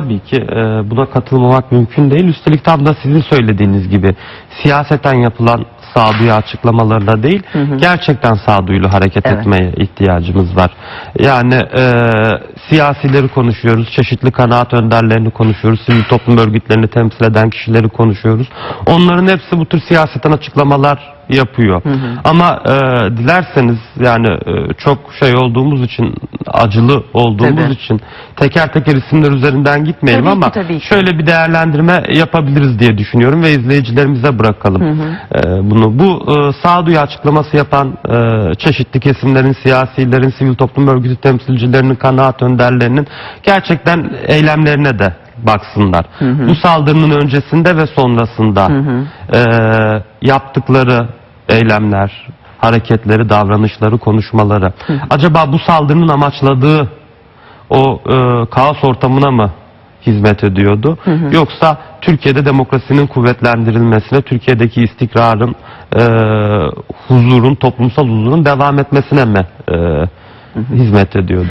tabii ki e, buna katılmamak mümkün değil. Üstelik tam da sizin söylediğiniz gibi siyaseten yapılan sağduyu açıklamalarla değil, gerçekten sağduyulu hareket Evet. etmeye ihtiyacımız var. Yani e, siyasileri konuşuyoruz, çeşitli kanaat önderlerini konuşuyoruz, sivil toplum örgütlerini temsil eden kişileri konuşuyoruz. Onların hepsi bu tür siyaseten açıklamalar yapıyor. Ama e, dilerseniz yani e, çok şey olduğumuz için acılı olduğumuz Tabii. için teker teker isimler üzerinden gitmeyelim Tabii ki, ama tabii ki. şöyle bir değerlendirme yapabiliriz diye düşünüyorum ve izleyicilerimize bırakalım e, bunu. Bu e, sağduyu açıklaması yapan e, çeşitli kesimlerin, siyasilerin, sivil toplum örgütü temsilcilerinin, kanaat önderlerinin gerçekten eylemlerine de baksınlar. Bu saldırının öncesinde ve sonrasında e, yaptıkları eylemler, hareketleri, davranışları, konuşmaları. Acaba bu saldırının amaçladığı o e, kaos ortamına mı hizmet ediyordu? Yoksa Türkiye'de demokrasinin kuvvetlendirilmesine, Türkiye'deki istikrarın, e, huzurun, toplumsal huzurun devam etmesine mi e, hizmet ediyordu?